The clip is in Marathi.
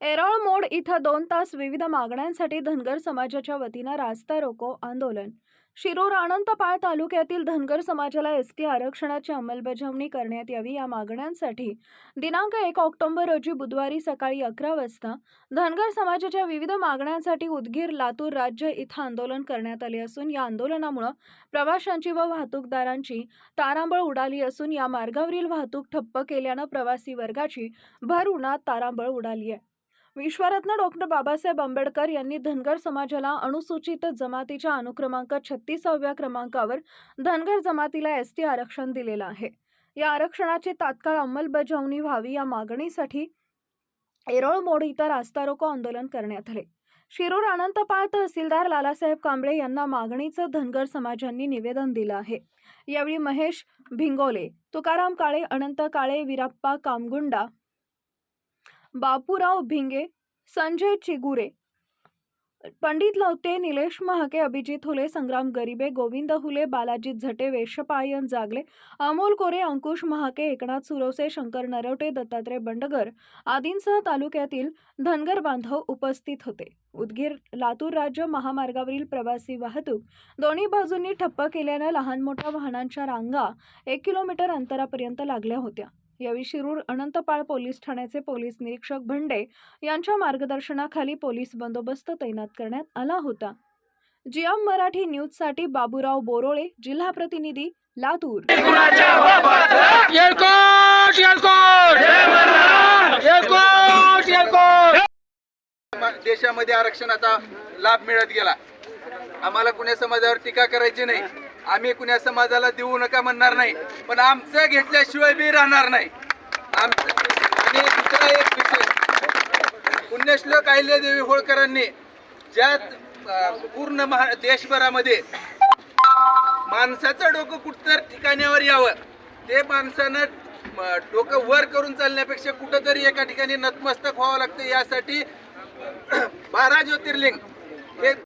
एरळ मोड इथं दोन तास विविध मागण्यांसाठी धनगर समाजाच्या वतीनं रास्ता रोको आंदोलन. शिरूर आनंतपाळ तालुक्यातील धनगर समाजाला एस टी आरक्षणाची अंमलबजावणी करण्यात यावी या मागण्यांसाठी दिनांक एक ऑक्टोबर रोजी बुधवारी सकाळी अकरा वाजता धनगर समाजाच्या विविध मागण्यांसाठी उदगीर लातूर राज्य इथं आंदोलन करण्यात आले असून या आंदोलनामुळं प्रवाशांची व वाहतूकदारांची तारांबळ उडाली असून या मार्गावरील वाहतूक ठप्प केल्यानं प्रवासी वर्गाची भर उन्हात तारांबळ उडाली आहे. विश्वरत्न डॉक्टर बाबासाहेब आंबेडकर यांनी धनगर समाजाला अनुसूचित जमातीच्या अनुक्रमांक छत्तीसाव्या क्रमांकावर धनगर जमातीला एस टी आरक्षण दिलेलं आहे. या आरक्षणाची तात्काळ अंमलबजावणी व्हावी या मागणीसाठी एरोळ मोड इथं रास्ता रोको आंदोलन करण्यात आले. शिरूर अनंतपाळ तहसीलदार लालासाहेब कांबळे यांना मागणीचं धनगर समाजांनी निवेदन दिलं आहे. यावेळी महेश भिंगोले तुकाराम काळे अनंत काळे विराप्पा कामगुंडा बापूराव भिंगे संजय चिगुरे पंडित लवते निलेश महाके अभिजित हुले संग्राम गरिबे गोविंद हुले बालाजी झटे वेशपायन जागले अमोल कोरे अंकुश महाके एकनाथ सुरवसे शंकर नरवटे दत्तात्रय बंडगर आदींसह तालुक्यातील धनगर बांधव उपस्थित होते. उदगीर लातूर राज्य महामार्गावरील प्रवासी वाहतूक दोन्ही बाजूंनी ठप्प केल्यानं लहान मोठ्या वाहनांच्या रांगा एक किलोमीटर अंतरापर्यंत लागल्या होत्या. यावेळी शिरूर अनंतपाळ पोलीस ठाण्याचे पोलीस निरीक्षक भंडे यांच्या मार्गदर्शनाखाली पोलीस बंदोबस्त तैनात करण्यात आला होता. जियाम मराठी न्यूजसाठी बाबूराव बोरोळे जिल्हा प्रतिनिधी लातूर. देशामध्ये आरक्षणाचा लाभ मिळत गेला. आम्हाला कुण्या समाजावर टीका करायची नाही. आम्ही कुण्या समाजाला देऊ नका म्हणणार नाही पण आमचं घेतल्याशिवाय बी राहणार नाही. आमचं आणि दुसरा एक विषय. पुण्यश्लोक अहिल्यादेवी होळकरांनी ज्या पूर्ण महा देशभरामध्ये माणसाचं डोकं कुठतर ठिकाण्यावर यावं ते माणसानं डोकं वर करून चालण्यापेक्षा कुठंतरी एका ठिकाणी नतमस्तक व्हावं लागतं यासाठी बारा ज्योतिर्लिंग हे